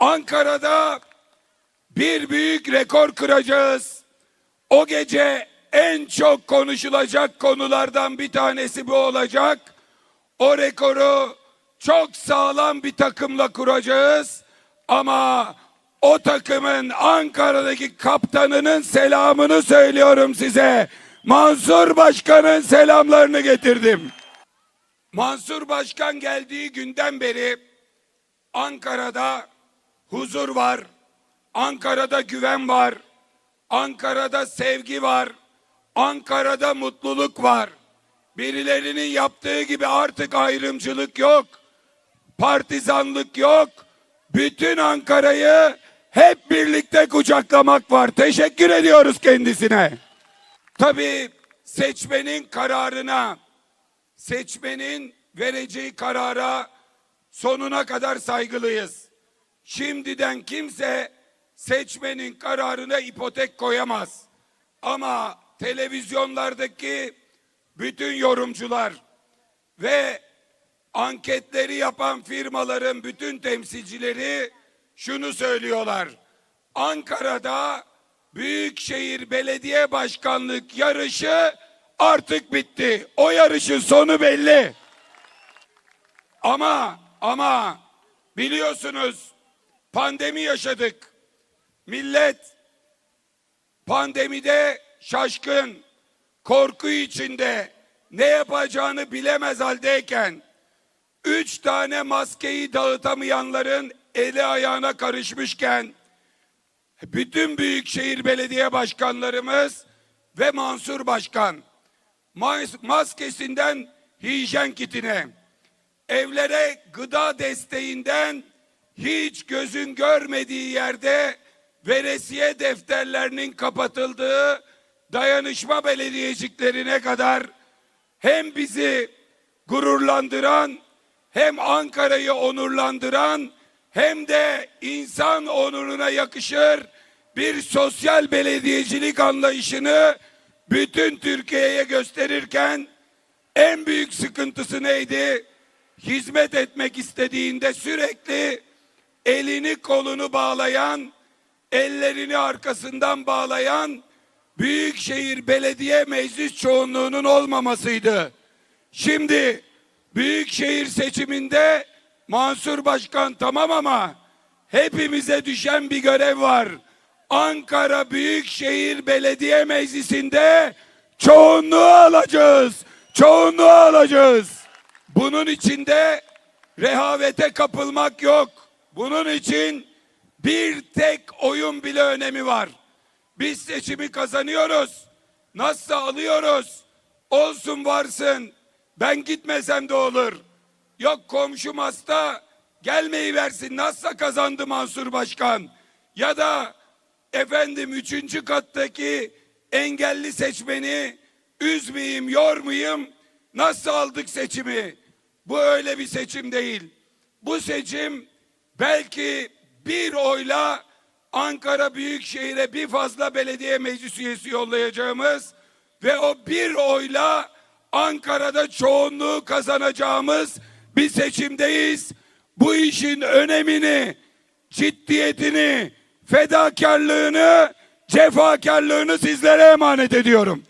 Ankara'da bir büyük rekor kıracağız. O gece en çok konuşulacak konulardan bir tanesi bu olacak. O rekoru çok sağlam bir takımla kuracağız. Ama o takımın Ankara'daki kaptanının selamını söylüyorum size. Mansur Başkan'ın selamlarını getirdim. Mansur Başkan geldiği günden beri Ankara'da huzur var. Ankara'da güven var. Ankara'da sevgi var. Ankara'da mutluluk var. Birilerinin yaptığı gibi artık ayrımcılık yok. Partizanlık yok. Bütün Ankara'yı hep birlikte kucaklamak var. Teşekkür ediyoruz kendisine. Tabii seçmenin kararına, seçmenin vereceği karara sonuna kadar saygılıyız. Şimdiden kimse seçmenin kararına ipotek koyamaz. Ama televizyonlardaki bütün yorumcular ve anketleri yapan firmaların bütün temsilcileri şunu söylüyorlar. Ankara'da Büyükşehir Belediye Başkanlık yarışı artık bitti. O yarışın sonu belli. Ama ama biliyorsunuz pandemi yaşadık. Millet pandemide şaşkın, korku içinde ne yapacağını bilemez haldeyken üç tane maskeyi dağıtamayanların eli ayağına karışmışken bütün büyükşehir belediye başkanlarımız ve Mansur Başkan mas- maskesinden hijyen kitine evlere gıda desteğinden hiç gözün görmediği yerde veresiye defterlerinin kapatıldığı dayanışma belediyeciklerine kadar hem bizi gururlandıran hem Ankara'yı onurlandıran hem de insan onuruna yakışır bir sosyal belediyecilik anlayışını bütün Türkiye'ye gösterirken en büyük sıkıntısı neydi? Hizmet etmek istediğinde sürekli elini kolunu bağlayan, ellerini arkasından bağlayan Büyükşehir Belediye Meclis çoğunluğunun olmamasıydı. Şimdi Büyükşehir seçiminde Mansur Başkan tamam ama hepimize düşen bir görev var. Ankara Büyükşehir Belediye Meclisi'nde çoğunluğu alacağız. Çoğunluğu alacağız. Bunun içinde rehavete kapılmak yok. Bunun için bir tek oyun bile önemi var. Biz seçimi kazanıyoruz. Nasıl alıyoruz? Olsun varsın. Ben gitmesem de olur. Yok komşum hasta gelmeyi versin. Nasıl kazandı Mansur Başkan? Ya da efendim üçüncü kattaki engelli seçmeni üzmeyeyim, yormayayım. Nasıl aldık seçimi? Bu öyle bir seçim değil. Bu seçim belki bir oyla Ankara Büyükşehir'e bir fazla belediye meclis üyesi yollayacağımız ve o bir oyla Ankara'da çoğunluğu kazanacağımız bir seçimdeyiz. Bu işin önemini, ciddiyetini, fedakarlığını, cefakarlığını sizlere emanet ediyorum.